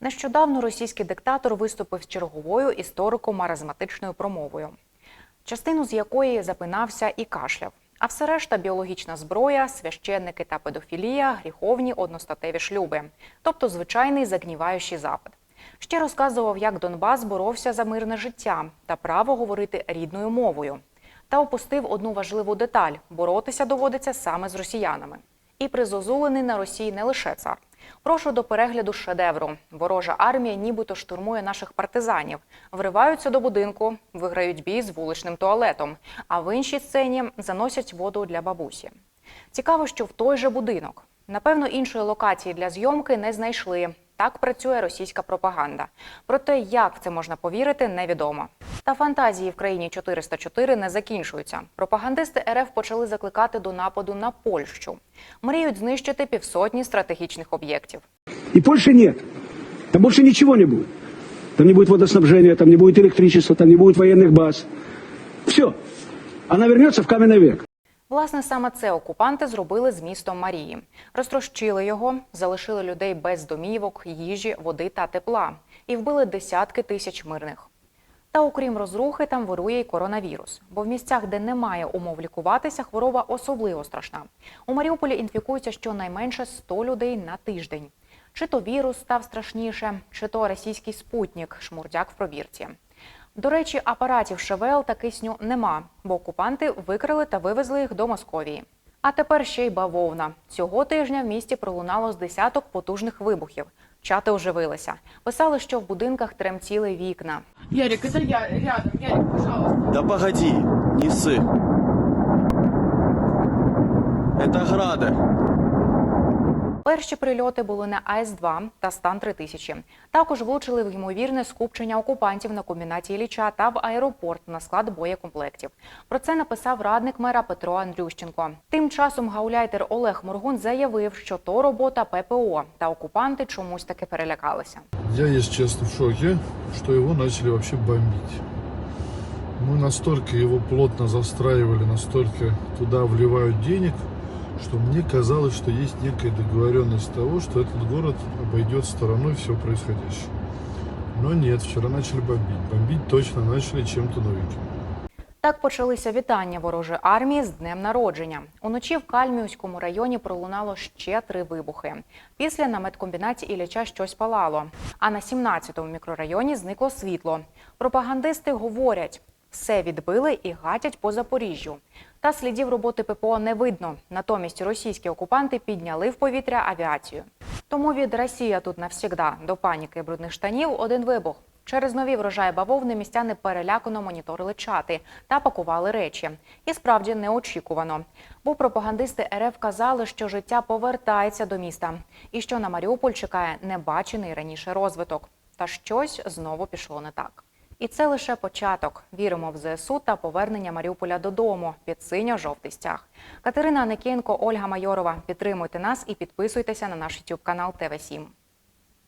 Нещодавно російський диктатор виступив з черговою історико-маразматичною промовою, частину з якої запинався і кашляв. А все решта біологічна зброя, священники та педофілія, гріховні одностатеві шлюби, тобто звичайний загніваючий запад. Ще розказував, як Донбас боровся за мирне життя та право говорити рідною мовою. Та опустив одну важливу деталь: боротися доводиться саме з росіянами. І призозулений на Росії не лише цар. Прошу до перегляду шедевру. Ворожа армія нібито штурмує наших партизанів, вриваються до будинку, виграють бій з вуличним туалетом, а в іншій сцені заносять воду для бабусі. Цікаво, що в той же будинок. Напевно, іншої локації для зйомки не знайшли. Так працює російська пропаганда. Проте, як в це можна повірити, невідомо. Та фантазії в країні 404 не закінчуються. Пропагандисти РФ почали закликати до нападу на Польщу. Мріють знищити півсотні стратегічних об'єктів. И Польши нет. Там больше ничего не будет. Там не будет водоснабжения, там не будет электричества, там не будет военных баз. Все. Она вернется в каменный век. Власне, саме це окупанти зробили з містом Марії. Розтрощили його, залишили людей без домівок, їжі, води та тепла і вбили десятки тисяч мирних. Та окрім розрухи, там вирує й коронавірус. Бо в місцях, де немає умов лікуватися, хвороба особливо страшна. У Маріуполі інфікуються щонайменше 100 людей на тиждень. Чи то вірус став страшніше, чи то російський спутник, шмурдяк в пробірці. До речі, апаратів ШВЛ та кисню нема, бо окупанти викрили та вивезли їх до Московії. А тепер ще й бавовна. Цього тижня в місті пролунало з десяток потужних вибухів. Чати оживилися. Писали, що в будинках тремтіли вікна. Ярик, это я рядом. Ярик, пожалуйста. Да погоди, не ссы. Это грады. Перші прильоти були на АС-2 та Стан 3000. Також влучили в ймовірне скупчення окупантів на комбінаті Ілліча та в аеропорт на склад боєкомплектів. Про це написав радник мера Петро Андрющенко. Тим часом гауляйтер Олег Моргун заявив, що то робота ППО, та окупанти чомусь таки перелякалися. Я, если честно, в шоке, что его начали вообще бомбить. Мы настолько его плотно застраивали, настолько туда вливают денег, что мне казалось, что есть некая договоренность того, что этот город обойдет стороной все происходящее. Но нет, вчера начали бомбить. Бомбить точно начали чем-то новеньким. Так почалися вітання ворожої армії з днем народження. Уночі в Кальміуському районі пролунало ще три вибухи. Після на медкомбінаті Ілліча щось палало. А на 17-му мікрорайоні зникло світло. Пропагандисти говорять, все відбили і гатять по Запоріжжю. Та слідів роботи ППО не видно. Натомість російські окупанти підняли в повітря авіацію. Тому від Росія тут навсігда до паніки брудних штанів один вибух. Через нові врожаї бавовни містяни перелякано моніторили чати та пакували речі. І справді неочікувано. Бо пропагандисти РФ казали, що життя повертається до міста і що на Маріуполь чекає небачений раніше розвиток. Та щось знову пішло не так. І це лише початок. Віримо в ЗСУ та повернення Маріуполя додому під синьо-жовтий стяг. Катерина Аникенко, Ольга Майорова. Підтримуйте нас і підписуйтеся на наш YouTube канал ТВ 7